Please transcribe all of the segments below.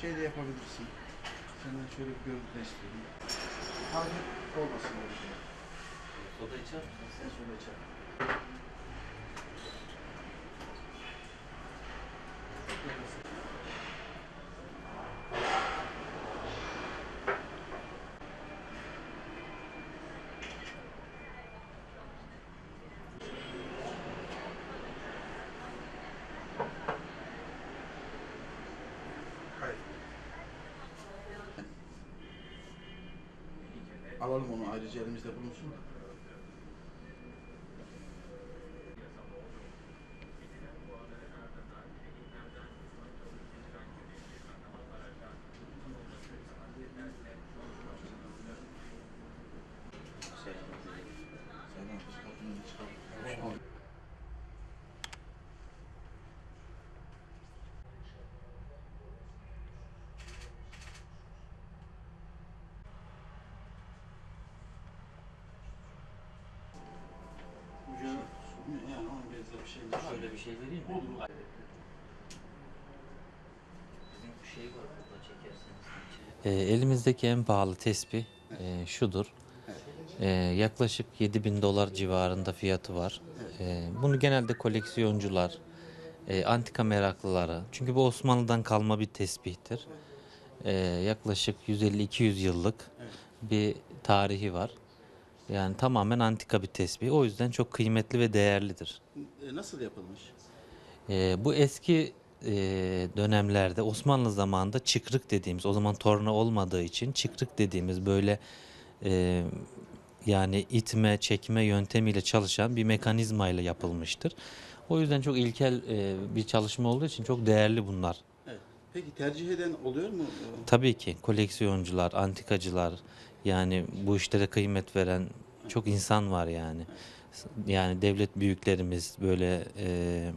şey de yapabilirsin. Senden şöyle bir görüntü istiyorum. Hareket olmasın şey. Soda içer misin? Sen şöyle Alalım onu ayrıca elimizde bulunsun. Bir şey bir şey vereyim mi? Olur. Bizim bir şey var burada çekerseniz. E, elimizdeki en pahalı tespih e, şudur. E, yaklaşık 7000 dolar civarında fiyatı var. E, bunu genelde koleksiyoncular, e, antika meraklıları. Çünkü bu Osmanlı'dan kalma bir tespihtir. E, yaklaşık 150-200 yıllık bir tarihi var. Yani tamamen antika bir tesbih. O yüzden çok kıymetli ve değerlidir. E, Nasıl yapılmış? Ee, bu eski e, dönemlerde Osmanlı zamanında çıkrık dediğimiz o zaman torna olmadığı için çıkrık dediğimiz böyle e, yani itme çekme yöntemiyle çalışan bir mekanizmayla yapılmıştır. O yüzden çok ilkel e, bir çalışma olduğu için çok değerli bunlar. Evet. Peki tercih eden oluyor mu? Tabii ki koleksiyoncular, antikacılar yani bu işlere kıymet veren çok insan var yani. Yani devlet büyüklerimiz böyle e,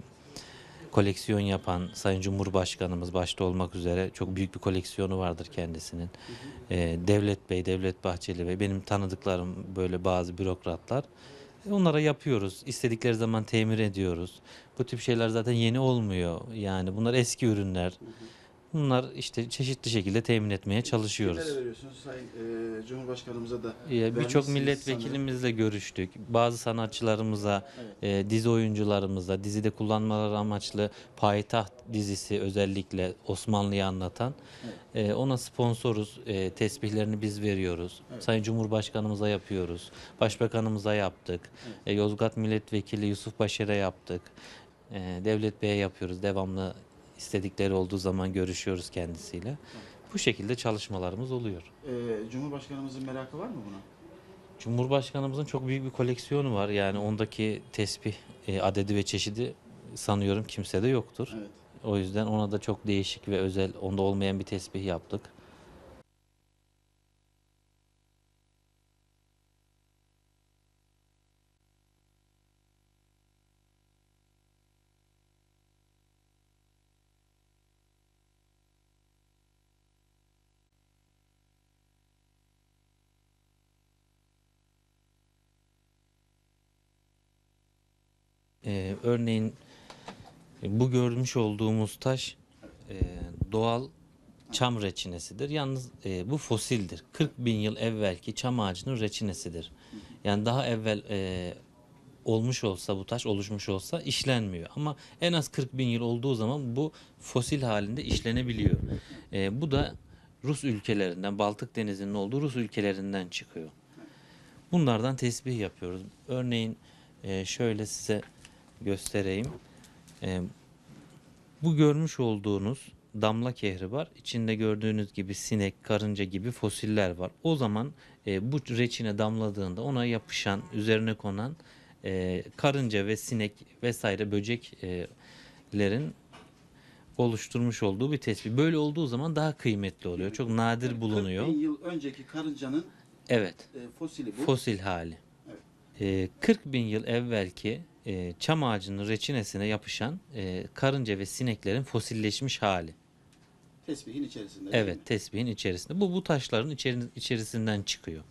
koleksiyon yapan Sayın Cumhurbaşkanımız başta olmak üzere çok büyük bir koleksiyonu vardır kendisinin. E, Devlet Bey, Devlet Bahçeli Bey benim tanıdıklarım böyle bazı bürokratlar. E, Onlara yapıyoruz. İstedikleri zaman temir ediyoruz. Bu tip şeyler zaten yeni olmuyor. Yani bunlar eski ürünler. Bunlar işte çeşitli şekilde temin etmeye çalışıyoruz. Kimlere veriyorsunuz? Sayın e, Cumhurbaşkanımıza da Ya, Birçok milletvekilimizle görüştük. Bazı sanatçılarımıza, e, dizi oyuncularımıza, dizide kullanmaları amaçlı Payitaht dizisi özellikle Osmanlı'yı anlatan. e, ona sponsoruz. E, tesbihlerini biz veriyoruz. Sayın Cumhurbaşkanımıza yapıyoruz. Başbakanımıza yaptık. E, Yozgat Milletvekili Yusuf Başar'a yaptık. E, Devlet Bey'e yapıyoruz. Devamlı istedikleri olduğu zaman görüşüyoruz kendisiyle. Bu şekilde çalışmalarımız oluyor. sanırım. E, Cumhurbaşkanımızın merakı var mı buna? Cumhurbaşkanımızın çok büyük bir koleksiyonu var. Yani ondaki tesbih e, adedi ve çeşidi sanıyorum kimsede yoktur. Evet. O yüzden ona da çok değişik ve özel, onda olmayan bir tesbih yaptık. Ee, örneğin e, bu görmüş olduğumuz taş e, doğal çam reçinesidir. Yalnız e, bu fosildir. 40 bin yıl evvelki çam ağacının reçinesidir. Yani daha evvel e, olmuş olsa bu taş oluşmuş olsa işlenmiyor. Ama en az 40 bin yıl olduğu zaman bu fosil halinde işlenebiliyor. E, bu da Rus ülkelerinden, Baltık Denizi'nin olduğu Rus ülkelerinden çıkıyor. Bunlardan tesbih yapıyoruz. Örneğin e, şöyle size göstereyim. E, bu görmüş olduğunuz damla kehri var. İçinde gördüğünüz gibi sinek, karınca gibi fosiller var. O zaman e, bu reçine damladığında ona yapışan, üzerine konan e, karınca ve sinek vesaire böceklerin oluşturmuş olduğu bir tespih. Böyle olduğu zaman daha kıymetli oluyor. Çok nadir bulunuyor. 40 bin yıl önceki karıncanın Evet. e, fosili bu. Fosil hali. Evet. Ee, 40 bin yıl evvelki e, çam ağacının reçinesine yapışan e, karınca ve sineklerin fosilleşmiş hali. Tesbihin içerisinde. Evet, tesbihin içerisinde. Bu bu taşların içeri- içerisinden çıkıyor.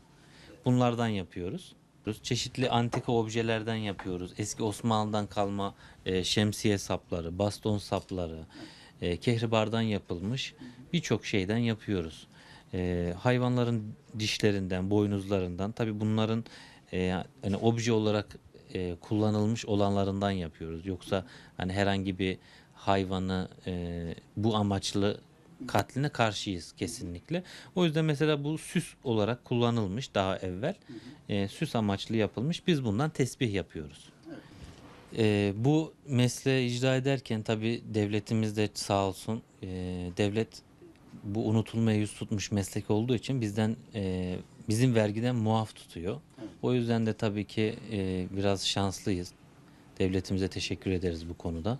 Bunlardan yapıyoruz. Çeşitli antika objelerden yapıyoruz. Eski Osmanlı'dan kalma e, şemsiye sapları, baston sapları, e, kehribardan yapılmış birçok şeyden yapıyoruz. E, hayvanların dişlerinden, boynuzlarından tabi bunların e, hani obje olarak e, kullanılmış olanlarından yapıyoruz. Yoksa hani herhangi bir hayvanı e, bu amaçlı katline karşıyız kesinlikle. O yüzden mesela bu süs olarak kullanılmış daha evvel. E, süs amaçlı yapılmış. Biz bundan tesbih yapıyoruz. E, bu mesleği icra ederken tabi devletimiz de sağ olsun e, devlet bu unutulmaya yüz tutmuş meslek olduğu için bizden e, bizim vergiden muaf tutuyor. O yüzden de tabii ki e, biraz şanslıyız. Devletimize teşekkür ederiz bu konuda.